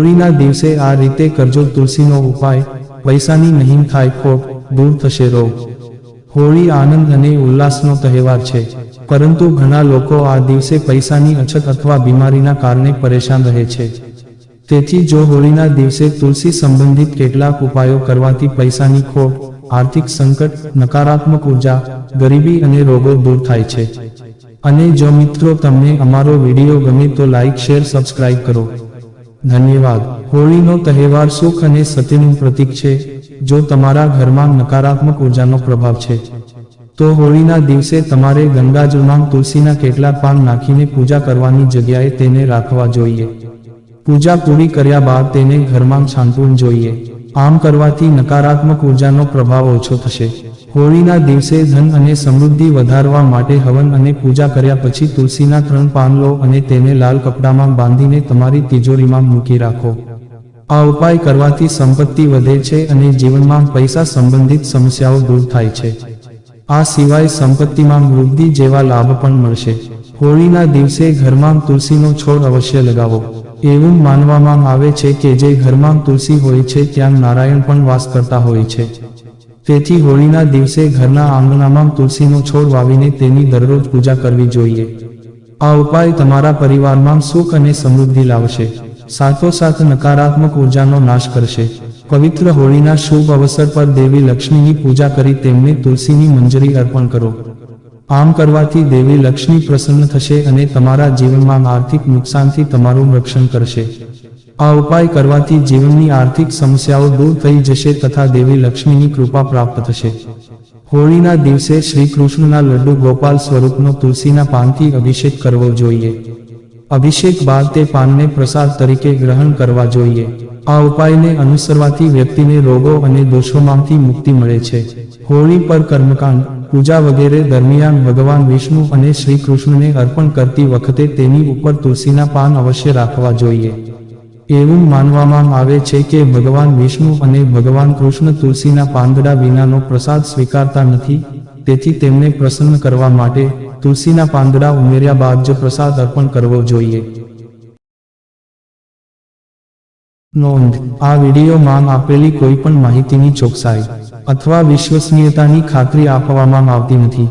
હોળીના દિવસે આ રીતે કરજો તુલસીનો ઉપાય, પૈસાની નહીં થાય ખોટ દૂર થશે રોગ. હોળી આનંદ અને ઉલ્લાસનો તહેવાર છે, પરંતુ ઘણા લોકો આ દિવસે પૈસાની અછત અથવા બીમારીના કારણે પરેશાન રહે છે. તેથી જો હોળીના દિવસે તુલસી સંબંધિત કેટલાક ઉપાયો કરવાથી પૈસાની ખોટ, આર્થિક સંકટ, નકારાત્મક ઊર્જા, ગરીબી અને રોગો દૂર થાય છે. અને જો મિત્રો તમને અમારો વીડિયો ગમે તો લાઇક શેર સબસ્ક્રાઇબ કરો. ધન્યવાદ. હોળીનો તહેવાર સુખ અને સત્યનું પ્રતીક છે, જો તમારા ઘરમાં નકારાત્મક ઉર્જાનો પ્રભાવ છે. તો હોળીના દિવસે તમારે ગંગાજળમાં તુલસીના કેટલાક પાન નાખીને પૂજા કરવાની જગ્યાએ તેને રાખવા જોઈએ. પૂજા પૂરી કર્યા બાદ તેને ઘરમાં છાંટવું જોઈએ. આમ કરવાથી નકારાત્મક ઉર્જાનો પ્રભાવ ઓછો થશે. હોળીના દિવસે ધન અને સમૃદ્ધિ વધારવા માટે હવન અને પૂજા કર્યા પછી તુલસીના ત્રણ પાન લો અને તેને લાલ કપડામાં બાંધીને તમારી તિજોરીમાં મૂકી રાખો. આ ઉપાય કરવાથી સંપત્તિ વધે છે અને જીવનમાં પૈસા સંબંધિત સમસ્યાઓ દૂર થાય છે. આ સિવાય સંપત્તિમાં વૃદ્ધિ જેવા લાભ પણ મળશે. હોળીના દિવસે ઘરમાં તુલસીનો છોડ અવશ્ય લગાવો. એવું માનવામાં આવે છે કે જે ઘરમાં તુલસી હોય છે ત્યાં નારાયણ પણ વાસ કરતા હોય છે. તેથી હોળીના દિવસે ઘરના આંગણામાં તુલસીનો છોડ વાવીને તેની દરરોજ પૂજા કરવી જોઈએ. આ ઉપાય તમારા પરિવારમાં સુખ અને સમૃદ્ધિ લાવશે. સાથોસાથ નકારાત્મક ઉર્જાનો નાશ કરશે. પવિત્ર હોળીના શુભ અવસર પર દેવી લક્ષ્મીની પૂજા કરી તેમને તુલસીની મંજરી અર્પણ કરો. આમ કરવાથી દેવી લક્ષ્મી પ્રસન્ન થશે અને તમારા જીવનમાં આર્થિક નુકસાનથી તમારું રક્ષણ કરશે. આ ઉપાય કરવાથી જીવનની આર્થિક સમસ્યાઓ દૂર થઈ જશે તથા દેવી લક્ષ્મીની કૃપા પ્રાપ્ત થશે. હોળીના દિવસે શ્રી કૃષ્ણના લડ્ડુ ગોપાલ સ્વરૂપનો તુલસીના પાનથી અભિષેક કરવો જોઈએ. અભિષેક બાદ તે પાનને પ્રસાદ તરીકે ગ્રહણ કરવા જોઈએ. આ ઉપાયને અનુસરવાથી વ્યક્તિને રોગો અને દોષોમાંથી મુક્તિ મળે છે. હોળી પર કર્મકાંડ, પૂજા વગેરે દરમિયાન ભગવાન વિષ્ણુ અને શ્રી કૃષ્ણને અર્પણ કરતી વખતે તેની ઉપર તુલસીના પાન અવશ્ય રાખવા જોઈએ. એવું માનવામાં આવે છે કે ભગવાન વિષ્ણુ અને ભગવાન કૃષ્ણ તુલસીના પાંદડા વિનાનો પ્રસાદ સ્વીકારતા નથી. તેથી તેમને પ્રસન્ન કરવા માટે તુલસીના પાંદડા ઉમેર્યા બાદ જ પ્રસાદ અર્પણ કરવો જોઈએ. નોંધ. આ વિડીયોમાં આપેલી કોઈ પણ માહિતીની ચોકસાઈ અથવા વિશ્વસનીયતાની ખાતરી આપવામાં આવતી નથી.